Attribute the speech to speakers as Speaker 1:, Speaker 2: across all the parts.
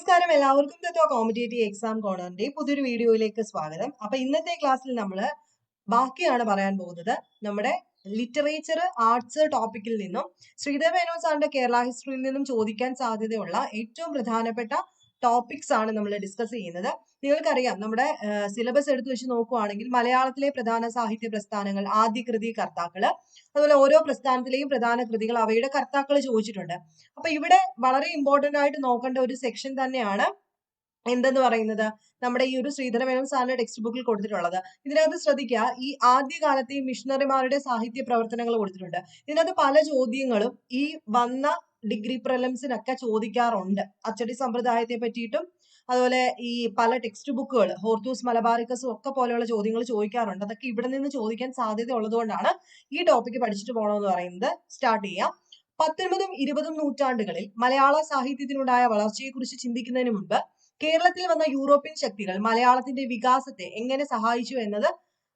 Speaker 1: നമസ്കാരം. എല്ലാവർക്കും തത്വ competitive exam കോണറിന്റെ പുതിയൊരു വീഡിയോയിലേക്ക് സ്വാഗതം. അപ്പൊ ഇന്നത്തെ ക്ലാസ്സിൽ നമ്മൾ ബാക്കിയാണ് പറയാൻ പോകുന്നത്. നമ്മുടെ ലിറ്ററേച്ചർ ആർട്സ് ടോപ്പിക്കിൽ നിന്നും ശ്രീധർ മേനോൻ സാറിന്റെ കേരള ഹിസ്റ്ററിയിൽ നിന്നും ചോദിക്കാൻ സാധ്യതയുള്ള ഏറ്റവും പ്രധാനപ്പെട്ട ടോപ്പിക്സ് ആണ് നമ്മൾ ഡിസ്കസ് ചെയ്യുന്നത്. നിങ്ങൾക്കറിയാം നമ്മുടെ സിലബസ് എടുത്തു വെച്ച് നോക്കുവാണെങ്കിൽ മലയാളത്തിലെ പ്രധാന സാഹിത്യ പ്രസ്ഥാനങ്ങൾ ആദ്യ കൃതി കർത്താക്കൾ. അതുപോലെ ഓരോ പ്രസ്ഥാനത്തിലെയും പ്രധാന കൃതികൾ അവയുടെ കർത്താക്കൾ ചോദിച്ചിട്ടുണ്ട്. അപ്പൊ ഇവിടെ വളരെ ഇമ്പോർട്ടന്റ് ആയിട്ട് നോക്കേണ്ട ഒരു സെക്ഷൻ തന്നെയാണ് എന്തെന്ന് പറയുന്നത്? നമ്മുടെ ഈ ഒരു ശ്രീധരമേനോൻ സാറിന്റെ ടെക്സ്റ്റ് ബുക്കിൽ കൊടുത്തിട്ടുള്ളത്. ഇതിനകത്ത് ശ്രദ്ധിക്കുക ഈ ആദ്യകാലത്തെ ഈ മിഷണറിമാരുടെ സാഹിത്യ പ്രവർത്തനങ്ങൾ കൊടുത്തിട്ടുണ്ട്. ഇതിനകത്ത് പല ചോദ്യങ്ങളും ഈ വന്ന ഡിഗ്രി പ്രലംസിനൊക്കെ ചോദിക്കാറുണ്ട്. അച്ചടി സമ്പ്രദായത്തെ പറ്റിയിട്ടും അതുപോലെ ഈ പല ടെക്സ്റ്റ് ബുക്കുകൾ ഹോർത്തൂസ് മലബാറിക്കസും ഒക്കെ പോലെയുള്ള ചോദ്യങ്ങൾ ചോദിക്കാറുണ്ട്. അതൊക്കെ ഇവിടെ നിന്ന് ചോദിക്കാൻ സാധ്യത ഉള്ളതുകൊണ്ടാണ് ഈ ടോപ്പിക് പഠിച്ചിട്ട് പോകണമെന്ന് പറയുന്നത്. സ്റ്റാർട്ട് ചെയ്യാം. പത്തൊൻപതും ഇരുപതും നൂറ്റാണ്ടുകളിൽ മലയാള സാഹിത്യത്തിനുണ്ടായ വളർച്ചയെക്കുറിച്ച് ചിന്തിക്കുന്നതിന് മുൻപ് കേരളത്തിൽ വന്ന യൂറോപ്യൻ ശക്തികൾ മലയാളത്തിന്റെ വികാസത്തെ എങ്ങനെ സഹായിച്ചു എന്നത്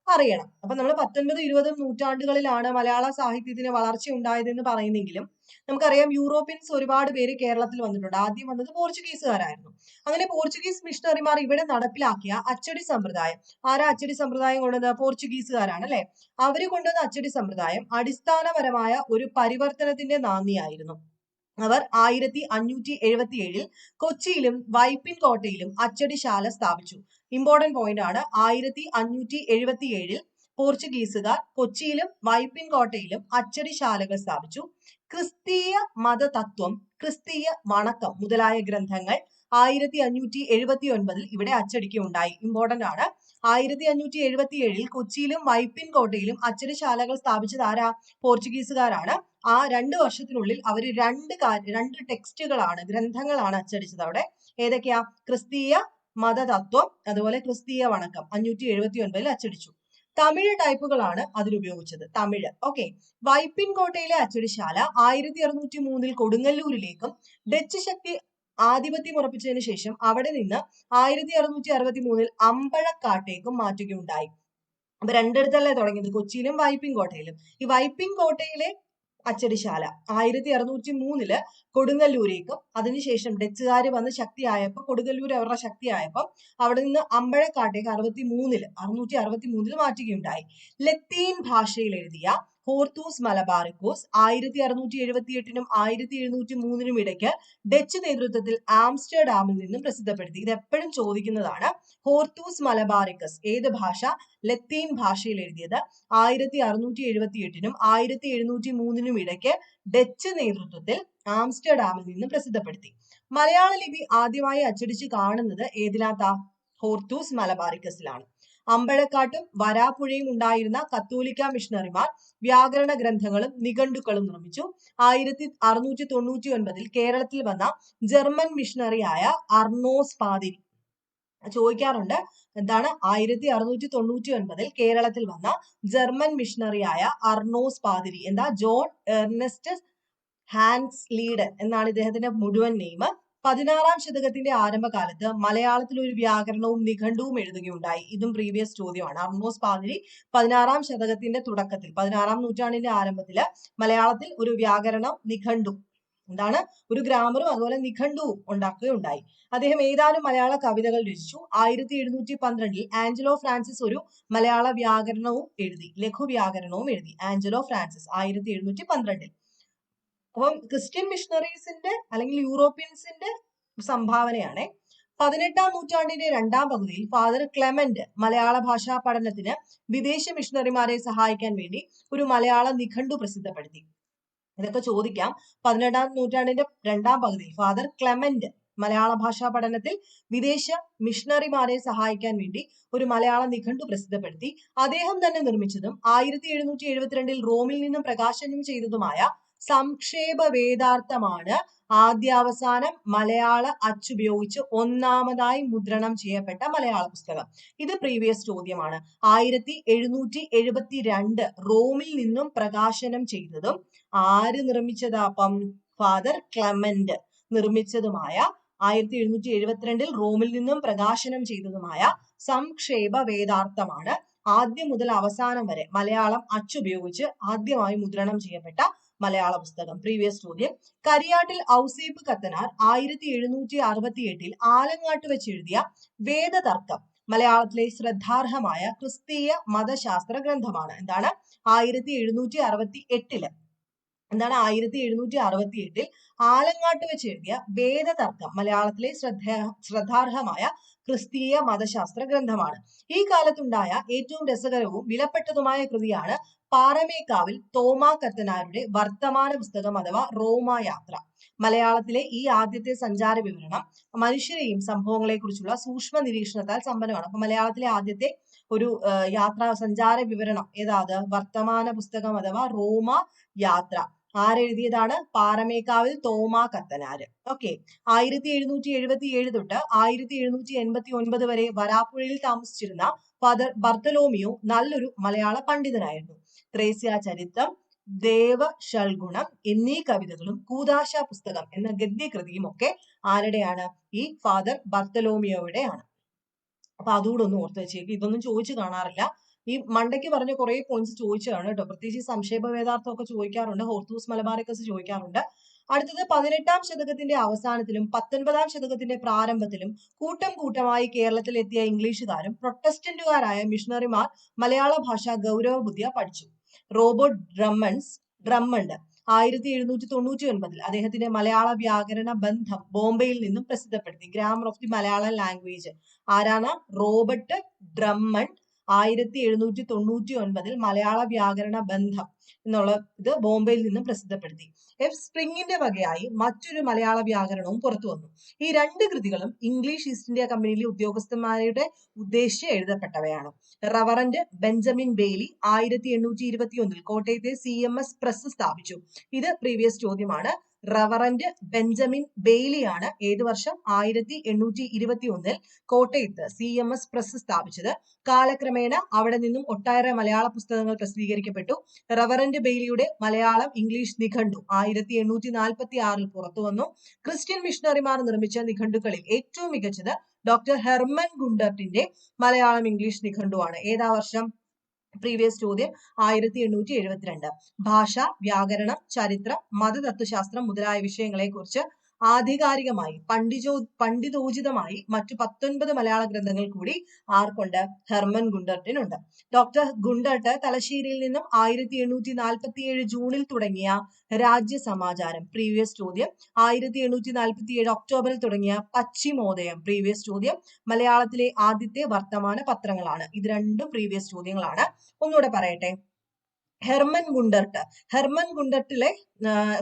Speaker 1: അറിയണം. അപ്പൊ നമ്മൾ പത്തൊൻപത് ഇരുപത് നൂറ്റാണ്ടുകളിലാണ് മലയാള സാഹിത്യത്തിന് വളർച്ച ഉണ്ടായതെന്ന് പറയുന്നെങ്കിലും നമുക്കറിയാം യൂറോപ്യൻസ് ഒരുപാട് പേര് കേരളത്തിൽ വന്നിട്ടുണ്ട്. ആദ്യം വന്നത് പോർച്ചുഗീസുകാരായിരുന്നു. അങ്ങനെ പോർച്ചുഗീസ് മിഷണറിമാർ ഇവിടെ നടപ്പിലാക്കിയ അച്ചടി സമ്പ്രദായം. ആരാ അച്ചടി സമ്പ്രദായം കൊണ്ടുവന്നത്? പോർച്ചുഗീസുകാരാണ് അല്ലെ? അവർ കൊണ്ടുവന്ന അച്ചടി സമ്പ്രദായം അടിസ്ഥാനപരമായ ഒരു പരിവർത്തനത്തിന്റെ നാന്ദിയായിരുന്നു. അവർ ആയിരത്തി അഞ്ഞൂറ്റി എഴുപത്തി ഏഴിൽ കൊച്ചിയിലും വൈപ്പിൻ കോട്ടയിലും അച്ചടിശാല സ്ഥാപിച്ചു. ഇമ്പോർട്ടന്റ് പോയിന്റ് ആണ്. ആയിരത്തി അഞ്ഞൂറ്റി എഴുപത്തി ഏഴിൽ പോർച്ചുഗീസുകാർ കൊച്ചിയിലും വൈപ്പിൻ കോട്ടയിലും അച്ചടിശാലകൾ സ്ഥാപിച്ചു. ക്രിസ്തീയ മതതത്വം ക്രിസ്തീയ വണക്കം മുതലായ ഗ്രന്ഥങ്ങൾ ആയിരത്തി അഞ്ഞൂറ്റി എഴുപത്തി ഒൻപതിൽ ഇവിടെ അച്ചടിക്കുകയുണ്ടായി. ഇമ്പോർട്ടന്റ് ആണ്. ആയിരത്തി അഞ്ഞൂറ്റി എഴുപത്തി ഏഴിൽ കൊച്ചിയിലും വൈപ്പിൻ കോട്ടയിലും അച്ചടിശാലകൾ സ്ഥാപിച്ചത് ആരാ? പോർച്ചുഗീസുകാരാണ്. ആ രണ്ട് വർഷത്തിനുള്ളിൽ അവർ രണ്ട് രണ്ട് ടെക്സ്റ്റുകളാണ് ഗ്രന്ഥങ്ങളാണ് അച്ചടിച്ചത് അവിടെ. ഏതൊക്കെയാ? ക്രിസ്തീയ മതതത്വം അതുപോലെ ക്രിസ്തീയ വണക്കം അഞ്ഞൂറ്റി എഴുപത്തി ഒൻപതിൽ അച്ചടിച്ചു. തമിഴ് ടൈപ്പുകളാണ് അതിലുപയോഗിച്ചത് തമിഴ്. ഓക്കെ. വൈപ്പിൻ കോട്ടയിലെ അച്ചടിശാല ആയിരത്തി അറുന്നൂറ്റി മൂന്നിൽ കൊടുങ്ങല്ലൂരിലേക്കും ഡച്ച് ശക്തി ആധിപത്യം ഉറപ്പിച്ചതിന് ശേഷം അവിടെ നിന്ന് ആയിരത്തി അറുന്നൂറ്റി അറുപത്തി മൂന്നിൽ അമ്പഴക്കാട്ടേക്കും മാറ്റുകയുണ്ടായി. അപ്പൊ രണ്ടിടത്തല്ലേ തുടങ്ങിയത് കൊച്ചിയിലും വൈപ്പിൻ കോട്ടയിലും. ഈ വൈപ്പിൻ കോട്ടയിലെ അച്ചടിശാല. ആയിരത്തി അറുന്നൂറ്റി മൂന്നിൽ കൊടുങ്ങല്ലൂരേക്കും. അതിനുശേഷം ഡച്ചുകാർ വന്ന് ശക്തിയായപ്പോൾ കൊടുങ്ങല്ലൂർ അവരുടെ ശക്തിയായപ്പോൾ അവിടെ നിന്ന് അമ്പഴക്കാട്ടേക്ക് അറുപത്തി മൂന്നിൽ അറുന്നൂറ്റി അറുപത്തി മൂന്നിൽ മാറ്റുകയുണ്ടായി. ലത്തീൻ ഭാഷയിൽ എഴുതിയ ഹോർത്തൂസ് മലബാറിക്കോസ് ആയിരത്തി അറുന്നൂറ്റി എഴുപത്തി എട്ടിനും ആയിരത്തി എഴുന്നൂറ്റി മൂന്നിനും ഇടയ്ക്ക് ഡച്ച് നേതൃത്വത്തിൽ ആംസ്റ്റർഡാമിൽ നിന്നും പ്രസിദ്ധപ്പെടുത്തി. ഇത് എപ്പോഴും ചോദിക്കുന്നതാണ് ഹോർത്തൂസ് മലബാറിക്കസ് ഏത് ഭാഷ? ലത്തീൻ ഭാഷയിൽ എഴുതിയത് ആയിരത്തി അറുന്നൂറ്റി എഴുപത്തി എട്ടിനും ആയിരത്തി എഴുന്നൂറ്റി മൂന്നിനും ഇടയ്ക്ക് ഡച്ച് നേതൃത്വത്തിൽ ആംസ്റ്റർഡാമിൽ നിന്ന് പ്രസിദ്ധപ്പെടുത്തി. മലയാള ലിപി ആദ്യമായി അച്ചടിച്ച് കാണുന്നത് ഏതിനകത്താ ഹോർത്തൂസ് മലബാറിക്കസിലാണ്. അമ്പഴക്കാട്ടും വരാപ്പുഴയും ഉണ്ടായിരുന്ന കത്തോലിക്ക മിഷണറിമാർ വ്യാകരണ ഗ്രന്ഥങ്ങളും നിഘണ്ടുക്കളും നിർമ്മിച്ചു. ആയിരത്തി അറുന്നൂറ്റി തൊണ്ണൂറ്റി ഒൻപതിൽ കേരളത്തിൽ വന്ന ജർമ്മൻ മിഷണറിയായ അർണോസ് പാതിരി ചോദിക്കാറുണ്ട്. എന്താണ്? ആയിരത്തി അറുന്നൂറ്റി തൊണ്ണൂറ്റി ഒൻപതിൽ കേരളത്തിൽ വന്ന ജർമ്മൻ മിഷണറിയായ അർണോസ് പാതിരി. എന്താ? ജോൺ എർണസ്റ്റ് ഹാൻസ് ലീഡൻ എന്നാണ് ഇദ്ദേഹത്തിന്റെ മുഴുവൻ നെയ്മ് പതിനാറാം ശതകത്തിന്റെ ആരംഭകാലത്ത് മലയാളത്തിൽ ഒരു വ്യാകരണവും നിഘണ്ടുവും എഴുതുകയുണ്ടായി. ഇതും പ്രീവിയസ് ചോദ്യമാണ്. അർണോസ് പാതിരി പതിനാറാം ശതകത്തിന്റെ തുടക്കത്തിൽ പതിനാറാം നൂറ്റാണ്ടിന്റെ ആരംഭത്തിൽ മലയാളത്തിൽ ഒരു വ്യാകരണം നിഘണ്ടു. എന്താണ്? ഒരു ഗ്രാമറും അതുപോലെ നിഘണ്ടുവും ഉണ്ടാക്കുകയുണ്ടായി. അദ്ദേഹം ഏതാനും മലയാള കവിതകൾ രചിച്ചു. ആയിരത്തി എഴുന്നൂറ്റി പന്ത്രണ്ടിൽ ആഞ്ചലോ ഫ്രാൻസിസ് ഒരു മലയാള വ്യാകരണവും എഴുതി ലഘു വ്യാകരണവും എഴുതി. ആഞ്ചലോ ഫ്രാൻസിസ് ആയിരത്തി എഴുന്നൂറ്റി പന്ത്രണ്ടിൽ അപ്പം ക്രിസ്ത്യൻ മിഷണറീസിന്റെ അല്ലെങ്കിൽ യൂറോപ്യൻസിന്റെ സംഭാവനയാണ്. പതിനെട്ടാം നൂറ്റാണ്ടിന്റെ രണ്ടാം പകുതിയിൽ ഫാദർ ക്ലെമന്റ് മലയാള ഭാഷാ പഠനത്തിന് വിദേശ മിഷണറിമാരെ സഹായിക്കാൻ വേണ്ടി ഒരു മലയാള നിഘണ്ടു പ്രസിദ്ധപ്പെടുത്തി. ഇതൊക്കെ ചോദിക്കാം. പതിനെട്ടാം നൂറ്റാണ്ടിന്റെ രണ്ടാം പകുതി. ഫാദർ ക്ലെമന്റ് മലയാള ഭാഷാ പഠനത്തിൽ വിദേശ മിഷണറിമാരെ സഹായിക്കാൻ വേണ്ടി ഒരു മലയാള നിഘണ്ടു പ്രസിദ്ധപ്പെടുത്തി. അദ്ദേഹം തന്നെ നിർമ്മിച്ചതും ആയിരത്തി എഴുന്നൂറ്റി എഴുപത്തിരണ്ടിൽ റോമിൽ നിന്നും പ്രകാശനം ചെയ്തതുമായ സംക്ഷേപ വേദാർത്ഥമാണ് ആദ്യാവസാനം മലയാള അച്ചുപയോഗിച്ച് ഒന്നാമതായി മുദ്രണം ചെയ്യപ്പെട്ട മലയാള പുസ്തകം. ഇത് പ്രീവിയസ് ചോദ്യമാണ്. ആയിരത്തി എഴുന്നൂറ്റി എഴുപത്തി രണ്ട് റോമിൽ നിന്നും പ്രകാശനം ചെയ്തതും ആര് നിർമ്മിച്ചതാ അപ്പം ഫാദർ ക്ലമന്റ് നിർമ്മിച്ചതുമായ ആയിരത്തി എഴുന്നൂറ്റി എഴുപത്തിരണ്ടിൽ റോമിൽ നിന്നും പ്രകാശനം ചെയ്തതുമായ സംക്ഷേപ വേദാർത്ഥമാണ് ആദ്യം മുതൽ അവസാനം വരെ മലയാളം അച്ചുപയോഗിച്ച് ആദ്യമായി മുദ്രണം ചെയ്യപ്പെട്ട മലയാള പുസ്തകം. പ്രീവിയസ് ചോദ്യം. കരിയാട്ടിൽ ഔസേപ്പ് കത്തനാർ ആയിരത്തി എഴുന്നൂറ്റി അറുപത്തി എട്ടിൽ ആലങ്ങാട്ട് വെച്ച് എഴുതിയ വേദതർക്കം മലയാളത്തിലെ ശ്രദ്ധാർഹമായ ക്രിസ്തീയ മതശാസ്ത്ര ഗ്രന്ഥമാണ്. എന്താണ്? ആയിരത്തി എഴുന്നൂറ്റി അറുപത്തി എട്ടിൽ എന്താണ് ആയിരത്തി എഴുന്നൂറ്റി അറുപത്തി എട്ടിൽ ആലങ്ങാട്ട് വെച്ച് എഴുതിയ വേദതർക്കം മലയാളത്തിലെ ശ്രദ്ധ ശ്രദ്ധാർഹമായ ക്രിസ്തീയ മതശാസ്ത്ര ഗ്രന്ഥമാണ്. ഈ കാലത്തുണ്ടായ ഏറ്റവും രസകരവും വിലപ്പെട്ടതുമായ കൃതിയാണ് പാറമേക്കാവിൽ തോമാ കത്തനാരുടെ വർത്തമാന പുസ്തകം അഥവാ റോമായാത്ര മലയാളത്തിലെ ഈ ആദ്യത്തെ സഞ്ചാര വിവരണം മനുഷ്യരെയും സംഭവങ്ങളെ കുറിച്ചുള്ള സൂക്ഷ്മ നിരീക്ഷണത്താൽ സമ്പന്നമാണ്. അപ്പൊ മലയാളത്തിലെ ആദ്യത്തെ ഒരു യാത്രാ സഞ്ചാര വിവരണം ഏതാത്? വർത്തമാന പുസ്തകം അഥവാ റോമ യാത്ര. ആരെഴുതിയതാണ്? പാറമേക്കാവിൽ തോമാ കത്തനാര്. ഓക്കെ ആയിരത്തി എഴുന്നൂറ്റി എഴുപത്തി ഏഴ് തൊട്ട് ആയിരത്തി എഴുന്നൂറ്റി എൺപത്തി ഒൻപത് വരെ വരാപ്പുഴയിൽ താമസിച്ചിരുന്ന ഫാദർ ബർത്തലോമിയോ നല്ലൊരു മലയാള പണ്ഡിതനായിരുന്നു. ത്രേസ്യ ചരിത്രം ദേവ ഷൽഗുണം എന്നീ കവിതകളും കൂതാശ പുസ്തകം എന്ന ഗദ്യകൃതിയും ഒക്കെ ആരുടെയാണ്? ഈ ഫാദർ ബർത്തലോമിയോയുടെയാണ്. അപ്പൊ അതുകൂടെ ഒന്ന് ഓർത്ത് വെച്ചേക്ക്. ഇതൊന്നും ചോദിച്ചു കാണാറില്ല. ഈ മണ്ടയ്ക്ക് പറഞ്ഞ കുറെ പോയിന്റ്സ് ചോദിച്ചതാണ് കേട്ടോ പ്രത്യേകിച്ച് സംക്ഷേപ വേദാർത്ഥമൊക്കെ ചോദിക്കാറുണ്ട് ഹോർത്തൂസ് മലബാറിക്കസ് ചോദിക്കാറുണ്ട്. അടുത്തത് പതിനെട്ടാം ശതകത്തിന്റെ അവസാനത്തിലും പത്തൊൻപതാം ശതകത്തിന്റെ പ്രാരംഭത്തിലും കൂട്ടം കൂട്ടമായി കേരളത്തിൽ എത്തിയ ഇംഗ്ലീഷുകാരും പ്രൊട്ടസ്റ്റന്റുകാരായ മിഷണറിമാർ മലയാള ഭാഷ ഗൗരവബുദ്ധിയ പഠിച്ചു. റോബർട്ട് ഡ്രമ്മൺസ് ഡ്രമ്മണ്ട് ആയിരത്തി എഴുന്നൂറ്റി തൊണ്ണൂറ്റി ഒൻപതിൽ അദ്ദേഹത്തിന്റെ മലയാള വ്യാകരണ ബന്ധം ബോംബെയിൽ നിന്നും പ്രസിദ്ധപ്പെടുത്തി. Grammar of the Malayalam language. ആരാണ്? റോബർട്ട് ഡ്രമ്മണ്ട് ആയിരത്തി എഴുന്നൂറ്റി തൊണ്ണൂറ്റി ഒൻപതിൽ മലയാള വ്യാകരണ ബന്ധം എന്നുള്ള ഇത് ബോംബെയിൽ നിന്നും പ്രസിദ്ധപ്പെടുത്തി. എഫ് സ്പ്രിങ്ങിന്റെ വകയായി മറ്റൊരു മലയാള വ്യാകരണവും പുറത്തു വന്നു. ഈ രണ്ട് കൃതികളും ഇംഗ്ലീഷ് ഈസ്റ്റ് ഇന്ത്യ കമ്പനിയിലെ ഉദ്യോഗസ്ഥന്മാരുടെ ഉദ്ദേശിച്ച് എഴുതപ്പെട്ടവയാണ്. റവറന്റ് ബെഞ്ചമിൻ ബെയ്ലി ആയിരത്തി എണ്ണൂറ്റി ഇരുപത്തി ഒന്നിൽ കോട്ടയത്തെ സി എം എസ് പ്രസ് സ്ഥാപിച്ചു. ഇത് പ്രീവിയസ് ചോദ്യമാണ്. റവറന്റ് ബെഞ്ചമിൻ ബെയ്ലിയാണ് ഏത് വർഷം? ആയിരത്തി എണ്ണൂറ്റി ഇരുപത്തി ഒന്നിൽ കോട്ടയത്ത് സി എം എസ് പ്രസ് സ്ഥാപിച്ചത്. കാലക്രമേണ അവിടെ നിന്നും ഒട്ടേറെ മലയാള പുസ്തകങ്ങൾ പ്രസിദ്ധീകരിക്കപ്പെട്ടു. റവറന്റ് ബെയ്ലിയുടെ മലയാളം ഇംഗ്ലീഷ് നിഘണ്ടു. ആയിരത്തി എണ്ണൂറ്റി നാൽപ്പത്തി ആറിൽ പുറത്തു വന്നു. ക്രിസ്ത്യൻ മിഷണറിമാർ നിർമ്മിച്ച നിഘണ്ടുക്കളിൽ ഏറ്റവും മികച്ചത് ഡോക്ടർ ഹെർമൻ ഗുണ്ടർട്ടിന്റെ മലയാളം ഇംഗ്ലീഷ് നിഘണ്ടുവാണ്. ഏതാ വർഷം? പ്രീവിയസ് ചോദ്യം ആയിരത്തി എണ്ണൂറ്റി എഴുപത്തിരണ്ട് ഭാഷ വ്യാകരണം ചരിത്രം മതതത്വശാസ്ത്രം മുതലായ വിഷയങ്ങളെ കുറിച്ച് ആധികാരികമായി പണ്ഡിജോ പണ്ഡിതോചിതമായി മറ്റു പത്തൊൻപത് മലയാള ഗ്രന്ഥങ്ങൾ കൂടി ആർക്കുണ്ട്? ഹെർമൻ ഗുണ്ടർട്ടിനുണ്ട്. ഡോക്ടർ ഗുണ്ടർട്ട് തലശ്ശേരിയിൽ നിന്നും ആയിരത്തി എണ്ണൂറ്റി നാൽപ്പത്തി ഏഴ് ജൂണിൽ തുടങ്ങിയ രാജ്യ സമാചാരം പ്രീവിയസ് ചോദ്യം. ആയിരത്തി എണ്ണൂറ്റി നാൽപ്പത്തി ഏഴ് ഒക്ടോബറിൽ തുടങ്ങിയ പശ്ചിമോദയം പ്രീവിയസ് ചോദ്യം. മലയാളത്തിലെ ആദ്യത്തെ വർത്തമാന പത്രങ്ങളാണ്. ഇത് രണ്ടും പ്രീവിയസ് ചോദ്യങ്ങളാണ്. ഒന്നുകൂടെ പറയട്ടെ. Hermann Gundert. ഹെർമൻ ഗുണ്ടർട്ടിലെ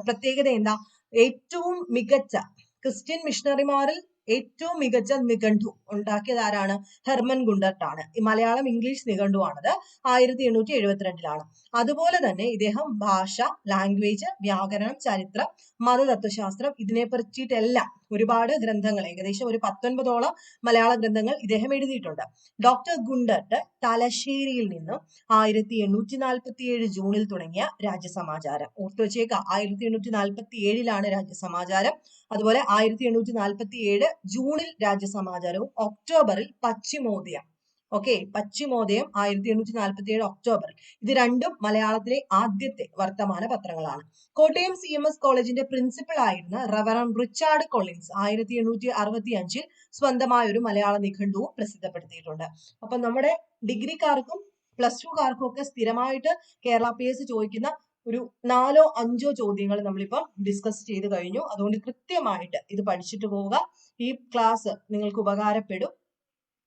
Speaker 1: പ്രത്യേകത എന്താ? ഏറ്റവും മികച്ച ക്രിസ്ത്യൻ മിഷണറിമാരിൽ ഏറ്റവും മികച്ച നിഘണ്ടു ഉണ്ടാക്കിയത് ആരാണ്? ഹെർമൻ ഗുണ്ടർട്ട് ആണ് ഈ മലയാളം ഇംഗ്ലീഷ് നിഘണ്ടുവാണത് ആയിരത്തി എണ്ണൂറ്റി എഴുപത്തിരണ്ടിലാണ്. അതുപോലെ തന്നെ ഇദ്ദേഹം ഭാഷ ലാംഗ്വേജ് വ്യാകരണം ചരിത്രം മതതത്വശാസ്ത്രം ഇതിനെ പറ്റിയിട്ടെല്ലാം ഒരുപാട് ഗ്രന്ഥങ്ങൾ ഏകദേശം ഒരു പത്തൊൻപതോളം മലയാള ഗ്രന്ഥങ്ങൾ ഇദ്ദേഹം എഴുതിയിട്ടുണ്ട്. ഡോക്ടർ ഗുണ്ടർട്ട് തലശ്ശേരിയിൽ നിന്നും ആയിരത്തി എണ്ണൂറ്റി നാൽപ്പത്തി ഏഴ് ജൂണിൽ തുടങ്ങിയ രാജ്യസമാചാരം. ഓർത്തു വെച്ചേക്കാം ആയിരത്തി എണ്ണൂറ്റി നാൽപ്പത്തി ഏഴിലാണ് രാജ്യസമാചാരം. അതുപോലെ ആയിരത്തി എണ്ണൂറ്റി നാൽപ്പത്തി ഏഴ് ജൂണിൽ രാജ്യസമാചാരവും ഒക്ടോബറിൽ പശ്ചിമോദയം. ഓക്കെ പശ്ചിമോദയം ആയിരത്തി എണ്ണൂറ്റി നാൽപ്പത്തി ഏഴ് ഒക്ടോബറിൽ ഇത് രണ്ടും മലയാളത്തിലെ ആദ്യത്തെ വർത്തമാന പത്രങ്ങളാണ്. കോട്ടയം സി എം എസ് കോളേജിന്റെ പ്രിൻസിപ്പൽ ആയിരുന്ന റവറൻ റിച്ചാർഡ് കൊളിൻസ് ആയിരത്തി എണ്ണൂറ്റി അറുപത്തി അഞ്ചിൽ സ്വന്തമായ ഒരു മലയാള നിഘണ്ടുവും പ്രസിദ്ധപ്പെടുത്തിയിട്ടുണ്ട്. അപ്പൊ നമ്മുടെ ഡിഗ്രിക്കാർക്കും പ്ലസ് ടുക്കാർക്കും ഒക്കെ സ്ഥിരമായിട്ട് കേരള പി എസ് ചോദിക്കുന്ന ഒരു നാലോ അഞ്ചോ ചോദ്യങ്ങൾ നമ്മളിപ്പം ഡിസ്കസ് ചെയ്ത് കഴിഞ്ഞു. അതുകൊണ്ട് കൃത്യമായിട്ട് ഇത് പഠിച്ചിട്ട് പോവുക. ഈ ക്ലാസ് നിങ്ങൾക്ക് ഉപകാരപ്പെടും.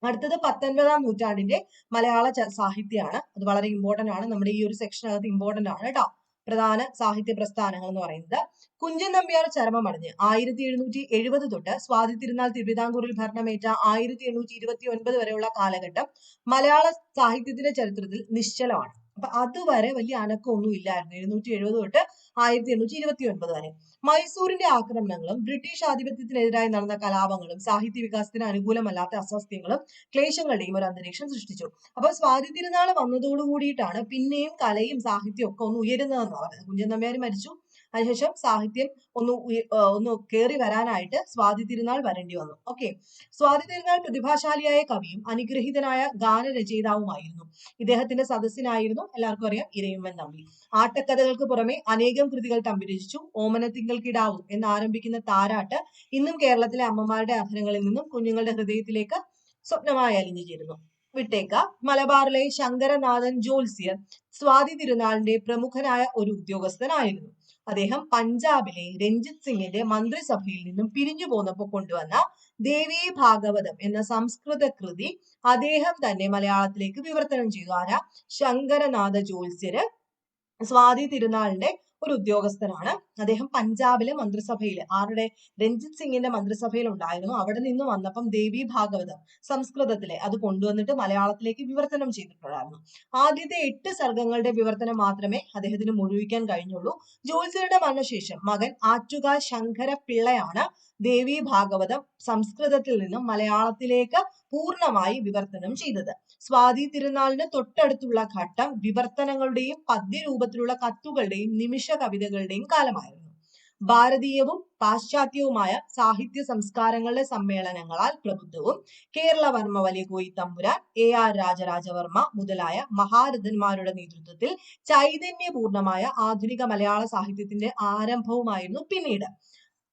Speaker 1: അടുത്തത് പത്തൊൻപതാം നൂറ്റാണ്ടിന്റെ മലയാള സാഹിത്യമാണ്. അത് വളരെ ഇമ്പോർട്ടന്റ് ആണ്. നമ്മുടെ ഈ ഒരു സെക്ഷനകത്ത് ഇമ്പോർട്ടന്റ് ആണ് കേട്ടോ പ്രധാന സാഹിത്യ പ്രസ്ഥാനങ്ങൾ എന്ന് പറയുന്നത്. കുഞ്ചൻ നമ്പ്യാർ ചരമമടഞ്ഞ് ആയിരത്തി എഴുന്നൂറ്റി എഴുപത് തൊട്ട് സ്വാതി തിരുനാൾ തിരുവിതാംകൂറിൽ ഭരണമേറ്റ ആയിരത്തി എണ്ണൂറ്റി ഇരുപത്തി ഒൻപത് വരെയുള്ള കാലഘട്ടം മലയാള സാഹിത്യത്തിന്റെ ചരിത്രത്തിൽ നിശ്ചലമാണ്. അപ്പൊ അതുവരെ വലിയ അനക്കമൊന്നും ഇല്ലായിരുന്നു എഴുന്നൂറ്റി എഴുപത് തൊട്ട് ആയിരത്തി എണ്ണൂറ്റി ഇരുപത്തി ഒൻപത് വരെ. മൈസൂരിന്റെ ആക്രമണങ്ങളും ബ്രിട്ടീഷ് ആധിപത്യത്തിനെതിരായി നടന്ന കലാപങ്ങളും സാഹിത്യ വികാസത്തിന് അനുകൂലമല്ലാത്ത അസ്വസ്ഥ്യങ്ങളും ക്ലേശങ്ങളുടെയും ഒരു അന്തരീക്ഷം സൃഷ്ടിച്ചു. അപ്പൊ സ്വാതി തിരുനാൾ വന്നതോടുകൂടിയിട്ടാണ് പിന്നെയും കലയും സാഹിത്യവും ഒക്കെ ഒന്ന് ഉയരുന്നതെന്ന് പറയുന്നത് കുഞ്ചൻ നമ്പ്യാർ മരിച്ചു. അതിനുശേഷം സാഹിത്യം ഒന്ന് ഒന്ന് കയറി വരാനായിട്ട് സ്വാതി തിരുനാൾ വരേണ്ടി വന്നു. ഓക്കെ സ്വാതി തിരുനാൾ പ്രതിഭാശാലിയായ കവിയും അനുഗ്രഹീതനായ ഗാനരചയിതാവുമായിരുന്നു. ഇദ്ദേഹത്തിന്റെ സദസ്സിനായിരുന്നു എല്ലാവർക്കും അറിയാം ഇരയുമ്മൻ തമ്പി ആട്ടക്കഥകൾക്ക് പുറമെ അനേകം കൃതികൾ തമ്പി രചിച്ചു. ഓമനത്തിങ്കൾക്കിടാവും എന്ന് ആരംഭിക്കുന്ന താരാട്ട് ഇന്നും കേരളത്തിലെ അമ്മമാരുടെ അധരങ്ങളിൽ നിന്നും കുഞ്ഞുങ്ങളുടെ ഹൃദയത്തിലേക്ക് സ്വപ്നമായി അലിഞ്ഞു ചേരുന്നു. വിട്ടേക്ക. മലബാറിലെ ശങ്കരനാഥൻ ജോത്സ്യർ സ്വാതി തിരുനാളിന്റെ പ്രമുഖനായ ഒരു ഉദ്യോഗസ്ഥനായിരുന്നു. അദ്ദേഹം പഞ്ചാബിലെ രഞ്ജിത് സിംഗിന്റെ മന്ത്രിസഭയിൽ നിന്നും പിരിഞ്ഞു പോന്നപ്പോൾ കൊണ്ടുവന്ന ദേവീ ഭാഗവതം എന്ന സംസ്കൃത കൃതി അദ്ദേഹം തന്നെ മലയാളത്തിലേക്ക് വിവർത്തനം ചെയ്തു. ആരാ? ശങ്കരനാഥ ജോത്സ്യര് സ്വാതി തിരുനാളിന്റെ ഒരു ഉദ്യോഗസ്ഥനാണ്. അദ്ദേഹം പഞ്ചാബിലെ മന്ത്രിസഭയിൽ ആരുടെ? രഞ്ജിത് സിംഗിന്റെ മന്ത്രിസഭയിൽ ഉണ്ടായിരുന്നു. അവിടെ നിന്ന് വന്നപ്പം ദേവി ഭാഗവതം സംസ്കൃതത്തിലെ അത് കൊണ്ടുവന്നിട്ട് മലയാളത്തിലേക്ക് വിവർത്തനം ചെയ്തിട്ടുണ്ടായിരുന്നു. ആദ്യത്തെ എട്ട് സർഗങ്ങളുടെ വിവർത്തനം മാത്രമേ അദ്ദേഹത്തിന് മുഴുവിക്കാൻ കഴിഞ്ഞുള്ളൂ. ജോത്സ്യരുടെ മരണശേഷം മകൻ ആറ്റുകാൽ ശങ്കര പിള്ളയാണ് ദേവി ഭാഗവതം സംസ്കൃതത്തിൽ നിന്നും മലയാളത്തിലേക്ക് പൂർണമായി വിവർത്തനം ചെയ്തത്. സ്വാതി തിരുനാളിന് തൊട്ടടുത്തുള്ള ഘട്ടം വിവർത്തനങ്ങളുടെയും പദ്യരൂപത്തിലുള്ള കത്തുകളുടെയും നിമിഷ കവിതകളുടെയും കാലമായിരുന്നു. ഭാരതീയവും പാശ്ചാത്യവുമായ സാഹിത്യ സംസ്കാരങ്ങളുടെ സമ്മേളനങ്ങളാൽ പ്രബുദ്ധവും കേരളവർമ്മ വലിയ കോയി തമ്പുരാൻ എ ആർ രാജരാജവർമ്മ മുതലായ മഹാരഥന്മാരുടെ നേതൃത്വത്തിൽ ചൈതന്യപൂർണമായ ആധുനിക മലയാള സാഹിത്യത്തിന്റെ ആരംഭവുമായിരുന്നു പിന്നീട്.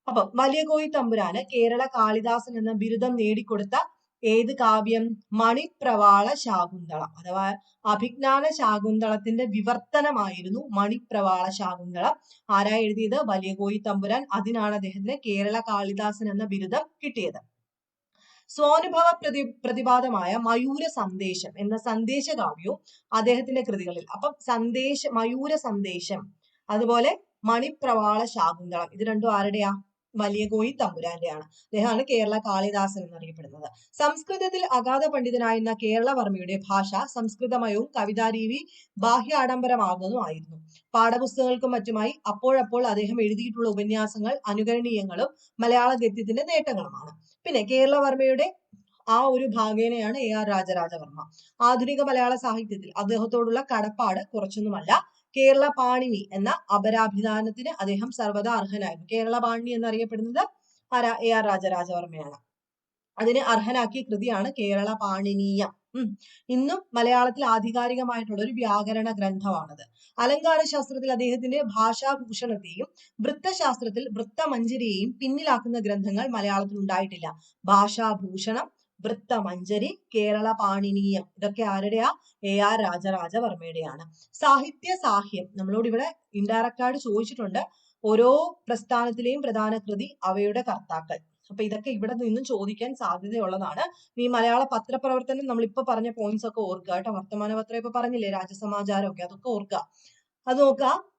Speaker 1: അപ്പം വലിയ കോയി തമ്പുരാന് കേരള കാളിദാസൻ എന്ന ബിരുദം നേടിക്കൊടുത്ത ഏത് കാവ്യം? മണിപ്രവാള ശാകുന്തള. അഥവാ അഭിജ്ഞാന ശാകുന്തളത്തിന്റെ വിവർത്തനമായിരുന്നു മണിപ്രവാള ശാകുന്തളം. ആരാ എഴുതിയത്? വലിയ കോയി തമ്പുരാൻ. അതിനാണ് അദ്ദേഹത്തിന് കേരള കാളിദാസൻ എന്ന ബിരുദം കിട്ടിയത്. സ്വാനുഭവ പ്രതി പ്രതിപാദമായ മയൂര സന്ദേശം എന്ന സന്ദേശ കാവ്യവും അദ്ദേഹത്തിന്റെ കൃതികളിൽ. അപ്പം സന്ദേശ മയൂര സന്ദേശം. അതുപോലെ മണിപ്രവാള ശാകുന്തളം. ഇത് രണ്ടും ആരുടെയാ? വലിയ കോയി തമ്പുരാന്റെയാണ്. അദ്ദേഹമാണ് കേരള കാളിദാസൻ എന്നറിയപ്പെടുന്നത്. സംസ്കൃതത്തിൽ അഗാധ പണ്ഡിതനായിരുന്ന കേരളവർമ്മയുടെ ഭാഷ സംസ്കൃതമയവും കവിതാരീവി ബാഹ്യ ആഡംബരമാകുന്നതുമായിരുന്നു പാഠപുസ്തകങ്ങൾക്കും മറ്റുമായി അപ്പോഴപ്പോൾ അദ്ദേഹം എഴുതിയിട്ടുള്ള ഉപന്യാസങ്ങൾ അനുകരണീയങ്ങളും മലയാള ഗദ്യത്തിന്റെ നേട്ടങ്ങളുമാണ്. പിന്നെ കേരളവർമ്മയുടെ ആ ഒരു ഭാഗേനയാണ് എ ആർ രാജരാജവർമ്മ. ആധുനിക മലയാള സാഹിത്യത്തിൽ അദ്ദേഹത്തോടുള്ള കടപ്പാട് കുറച്ചൊന്നുമല്ല. കേരള പാണിനി എന്ന അപരാഭിധാനത്തിന് അദ്ദേഹം സർവതാ അർഹനായിരുന്നു. കേരള പാണിനി എന്നറിയപ്പെടുന്നത് ആരാ? എ ആർ രാജരാജവർമ്മയാണ്. അതിന് അർഹനാക്കിയ കൃതിയാണ് കേരള പാണിനീയം. ഇന്നും മലയാളത്തിൽ ആധികാരികമായിട്ടുള്ള ഒരു വ്യാകരണ ഗ്രന്ഥമാണത്. അലങ്കാര ശാസ്ത്രത്തിൽ അദ്ദേഹത്തിന്റെ ഭാഷാഭൂഷണത്തെയും വൃത്തശാസ്ത്രത്തിൽ വൃത്തമഞ്ജരിയെയും പിന്നിലാക്കുന്ന ഗ്രന്ഥങ്ങൾ മലയാളത്തിൽ ഉണ്ടായിട്ടില്ല. ഭാഷാഭൂഷണം വൃത്തമഞ്ജരി കേരള പാണിനീയം. ഇതൊക്കെ ആരുടെയാ? എ ആർ രാജരാജവർമ്മയുടെയാണ്. സാഹിത്യ സാഹ്യം. നമ്മളോട് ഇവിടെ ഇൻഡയറക്റ്റ് ആയിട്ട് ചോദിച്ചിട്ടുണ്ട്. ഓരോ പ്രസ്ഥാനത്തിലെയും പ്രധാന കൃതി അവയുടെ കർത്താക്കൾ. അപ്പൊ ഇതൊക്കെ ഇവിടെ നിന്നും ചോദിക്കാൻ സാധ്യതയുള്ളതാണ്. ഈ മലയാള പത്രപ്രവർത്തനം നമ്മളിപ്പോ പറഞ്ഞ പോയിന്റ്സ് ഒക്കെ ഓർക്കുക കേട്ടോ. വർത്തമാന പത്രം ഇപ്പൊ പറഞ്ഞില്ലേ? രാജസമാചാരം ഒക്കെ അതൊക്കെ ഓർക്കുക. അത് നോക്കുക.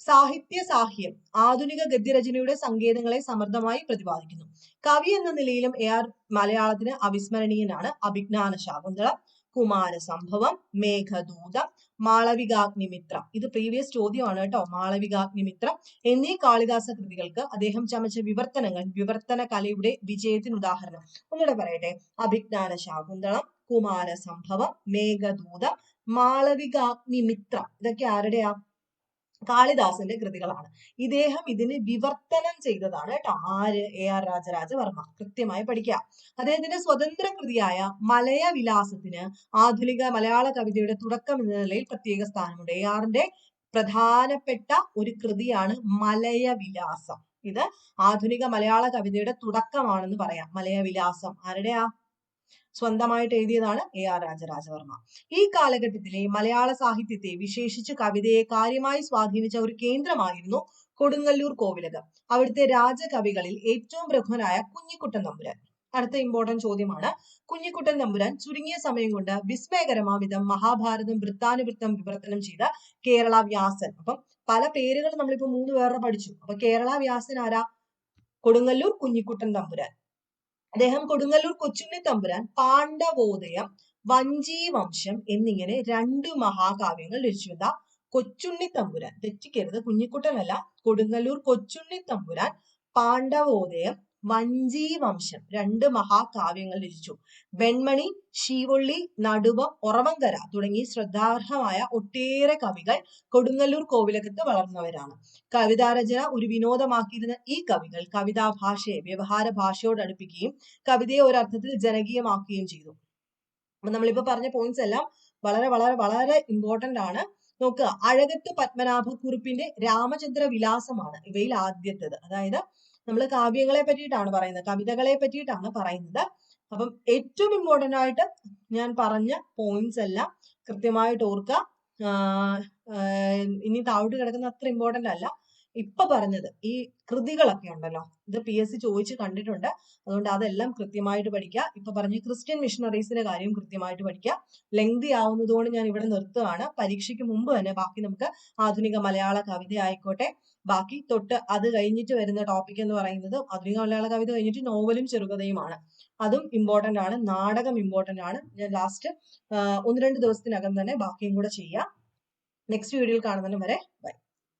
Speaker 1: സാഹിത്യ സാഹ്യം ആധുനിക ഗദ്യരചനയുടെ സങ്കേതങ്ങളെ സമൃദ്ധമായി പ്രതിപാദിക്കുന്നു. കവി എന്ന നിലയിലും എ ആർ മലയാളത്തിന് അവിസ്മരണീയനാണ് അഭിജ്ഞാന ശാകുന്തളം. കുമാരസംഭവം മേഘദൂതം മാളവികാഗ്നിമിത്രം. ഇത് പ്രീവിയസ് ചോദ്യമാണ് കേട്ടോ. മാളവികാഗ്നിമിത്രം എന്നീ കാളിദാസ കൃതികൾക്ക് അദ്ദേഹം ചമച്ച വിവർത്തനങ്ങൾ വിവർത്തന കലയുടെ വിജയത്തിന് ഉദാഹരണം ഒന്നുകൂടെ പറയട്ടെ. അഭിജ്ഞാന ശാകുന്തളം കുമാരസംഭവം മേഘദൂതം മാളവികാഗ്നിമിത്രം. ഇതൊക്കെ ആരുടെയാ? കാളിദാസന്റെ കൃതികളാണ്. ഇദ്ദേഹം ഇതിന് വിവർത്തനം ചെയ്തതാണ് കേട്ടോ. ആര്? A R Rajarajavarma. കൃത്യമായി പഠിക്കുക അദ്ദേഹത്തിന്റെ സ്വതന്ത്ര കൃതിയായ മലയ വിലാസത്തിന് ആധുനിക മലയാള കവിതയുടെ തുടക്കം എന്ന നിലയിൽ പ്രത്യേക സ്ഥാനമുണ്ട്. എ ആറിന്റെ പ്രധാനപ്പെട്ട ഒരു കൃതിയാണ് മലയ വിലാസം ഇത് ആധുനിക മലയാള കവിതയുടെ തുടക്കമാണെന്ന് പറയാം. മലയ വിലാസം ആരുടെയാ? സ്വന്തമായിട്ട് എഴുതിയതാണ് എ ആർ രാജരാജവർമ്മ. ഈ കാലഘട്ടത്തിലെ മലയാള സാഹിത്യത്തെ വിശേഷിച്ച് കവിതയെ കാര്യമായി സ്വാധീനിച്ച ഒരു കേന്ദ്രമായിരുന്നു കൊടുങ്ങല്ലൂർ കോവിലകം. അവിടുത്തെ രാജകവികളിൽ ഏറ്റവും പ്രമുഖനായ കുഞ്ഞിക്കുട്ടൻ തമ്പുരാൻ. അടുത്ത ഇമ്പോർട്ടന്റ് ചോദ്യമാണ്. കുഞ്ഞിക്കുട്ടൻ തമ്പുരാൻ ചുരുങ്ങിയ സമയം കൊണ്ട് വിസ്മയകരമാവിധം മഹാഭാരതം വൃത്താനുവൃത്തം വിവർത്തനം ചെയ്ത കേരള വ്യാസൻ. അപ്പം പല പേരുകൾ നമ്മളിപ്പോ മൂന്ന് പേരുടെ പഠിച്ചു. അപ്പൊ കേരള വ്യാസൻ ആരാ? കൊടുങ്ങല്ലൂർ കുഞ്ഞിക്കുട്ടൻ തമ്പുരാൻ. അദ്ദേഹം കൊടുങ്ങല്ലൂർ കൊച്ചുണ്ണി തമ്പുരാൻ പാണ്ഡവോദയം വഞ്ചി വംശം എന്നിങ്ങനെ രണ്ട് മഹാകാവ്യങ്ങൾ രചിച്ചു. എന്താ കൊച്ചുണ്ണി തമ്പുരാൻ. തെറ്റിക്കരുത് കുഞ്ഞിക്കുട്ടനല്ല. കൊടുങ്ങല്ലൂർ കൊച്ചുണ്ണി തമ്പുരാൻ പാണ്ഡവോദയം വഞ്ചി വംശം രണ്ട് മഹാകാവ്യങ്ങൾ രചിച്ചു. വെൺമണി ശീവൊള്ളി നടുവം ഒറവങ്കര തുടങ്ങി ശ്രദ്ധാർഹമായ ഒട്ടേറെ കവികൾ കൊടുങ്ങല്ലൂർ കോവിലകത്ത് വളർന്നവരാണ്. കവിതാരചന ഒരു വിനോദമാക്കിയിരുന്ന ഈ കവികൾ കവിതാ ഭാഷയെ വ്യവഹാര ഭാഷയോട് അടുപ്പിക്കുകയും കവിതയെ ഒരർത്ഥത്തിൽ ജനകീയമാക്കുകയും ചെയ്തു. അപ്പൊ നമ്മളിപ്പോ പറഞ്ഞ പോയിന്റ്സ് എല്ലാം വളരെ വളരെ വളരെ ഇമ്പോർട്ടന്റ് ആണ്. നോക്കുക അഴകത്ത് പത്മനാഭ കുറിപ്പിന്റെ രാമചന്ദ്ര വിലാസമാണ് ഇവയിൽ ആദ്യത്തേത്. അതായത് നമ്മൾ കാവ്യങ്ങളെ പറ്റിയിട്ടാണ് പറയുന്നത്. കവിതകളെ പറ്റിയിട്ടാണ് പറയുന്നത്. അപ്പം ഏറ്റവും ഇമ്പോർട്ടന്റ് ആയിട്ട് ഞാൻ പറഞ്ഞ പോയിന്റ്സ് എല്ലാം കൃത്യമായിട്ട് ഓർക്കുക ഇനി താഴോട്ട് കിടക്കുന്ന അത്ര ഇമ്പോർട്ടന്റ് അല്ല. ഇപ്പൊ പറഞ്ഞത് ഈ കൃതികളൊക്കെ ഉണ്ടല്ലോ. ഇത് പി എസ് സി ചോദിച്ച് കണ്ടിട്ടുണ്ട്. അതുകൊണ്ട് അതെല്ലാം കൃത്യമായിട്ട് പഠിക്കുക ഇപ്പൊ പറഞ്ഞ ക്രിസ്ത്യൻ മിഷണറീസിന്റെ കാര്യം കൃത്യമായിട്ട് പഠിക്കുക ലെങ്തി ആവുന്നതുകൊണ്ട് ഞാൻ ഇവിടെ നിർത്തുകയാണ്. പരീക്ഷയ്ക്ക് മുമ്പ് തന്നെ ബാക്കി നമുക്ക് ആധുനിക മലയാള കവിത ആയിക്കോട്ടെ. ബാക്കി തൊട്ട് അത് കഴിഞ്ഞിട്ട് വരുന്ന ടോപ്പിക് എന്ന് പറയുന്നത് ആധുനിക മലയാള കവിത കഴിഞ്ഞിട്ട് നോവലും ചെറുകഥയുമാണ്. അതും ഇമ്പോർട്ടന്റ് ആണ് നാടകം ഇമ്പോർട്ടന്റ് ആണ്. ഞാൻ ലാസ്റ്റ് ഒന്ന് രണ്ട് ദിവസത്തിനകം തന്നെ ബാക്കിയും കൂടെ ചെയ്യാം. നെക്സ്റ്റ് വീഡിയോയിൽ കാണുന്നതിന് വരെ ബൈ